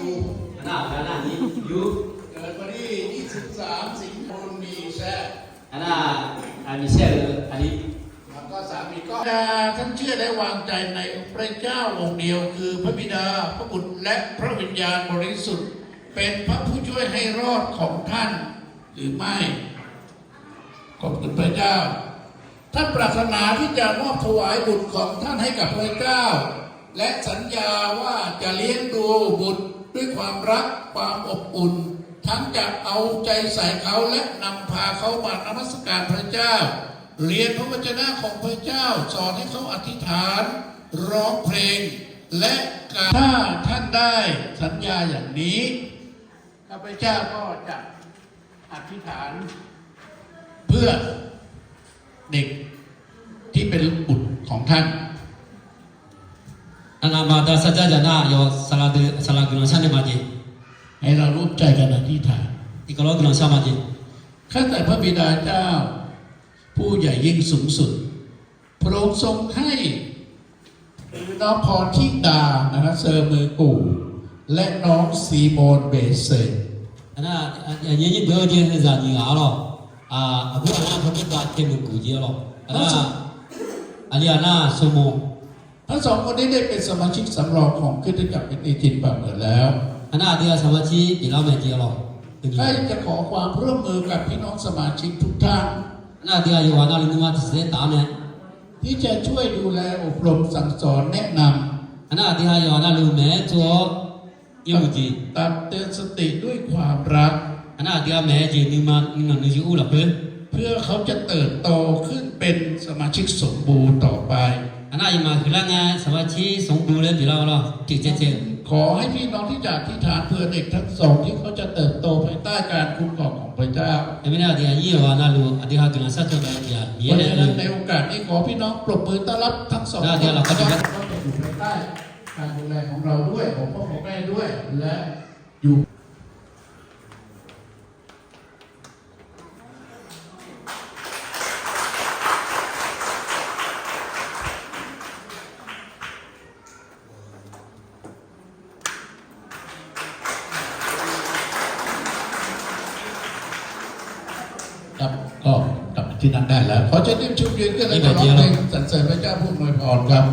ยูอันน่ะอันน่ะนี่ยูเกิดวันที่23 สิงหาคมมีแซ่อันน่ะอันนี้เช่อันนี้แล้วก็สามีก็ท่านเชื่อและวางใจในพระเจ้าองค์เดียวคือพระบิดาพระบุตรและพระวิญญาณบริสุทธิ์ เป็นพระผู้ช่วยให้รอดของท่านหรือไม่ขอบคุณพระเจ้า ท่านปรารถนาที่จะมอบถวายบุตรของท่านให้กับพระเจ้า และสัญญาว่าจะเลี้ยงดูบุตร ด้วยความรักความอบอุ่น ทั้งจะเอาใจใส่เขาและนำพาเขามานมัสการพระเจ้า เรียนพระวจนะของพระเจ้า สอนให้เขาอธิษฐาน ร้องเพลง และการถ้าท่านได้สัญญาอย่างนี้ข้าพเจ้าก็จะอธิษฐาน เพื่อเด็กที่เป็นบุตรของท่านอันน่ะมาตาสัจจานะยสลาดสลา groșeale bade. Ai la rup cai ca natita. E că lua groșeale bade. ข้าแต่พระบิดาเจ้า ผู้ใหญ่ยิ่งสูงสุด พระองค์ทรงให้น้องพรทิดานะครับเซอร์มือกูและน้องซีโมนเบสเซนอันนั้นอันนี้ยิ่งเบอร์เดียนจะยิงอะหรออ่าอันนั้นผมไม่ได้เต็มกูเดียวหรออันนั้นอันนี้อันนั้นสมุน ทั้งสองคนนี้ได้เป็นสมาชิกสำรองของคริสตจักรเป็นเอจินบาเหมือนแล้วอันน่ะเดียวสมาชิกปีละเมจีหรออันใครจะขอความร่วมมือกับพี่น้องสมาชิกทุกท่านน่ะเดียวอยู่ว่าน่ะลินมาติเสตาเนี่ยที่จะช่วยดูแลอบรมสั่งสอนแนะนอันน่ะเดียวอยู่ว่าน่ะลูแม่ตัวยูจีำตักเตือนสติด้วยความรักอันน่ะเดียวแม่จีนิมานิมานิจูอุละเพิ่นเพื่อเขาจะเติบโตขึ้นเป็นสมาชิกสมบูรณ์ต่อไป อันนั้นมาคือละงานสวัสดีสงบูเลยที่เราเราจิตเจเจขอให้พี่น้องที่จากที่ฐานเพื่อเด็กทั้งสองที่เขาจะเติบโตภายใต้การคุ้มครองของพระเจ้าเอเมนอาเดียยี่วานาลูอาเดียกนาซาโตไดเดียเยเลนในโอกาสนี้ขอพี่น้องปรบมือต้อนรับทั้งสองที่เขาจะอยู่ภายใต้การดูแลของเราด้วยของพ่อของแม่ด้วยและอยู่ ครับก็กลับไปที่นั่งได้แล้วขอเชิญทีมชุมยืนขึ้นและจะร้องเพลงสรรเสริญพระเจ้าผู้อวยพรครับ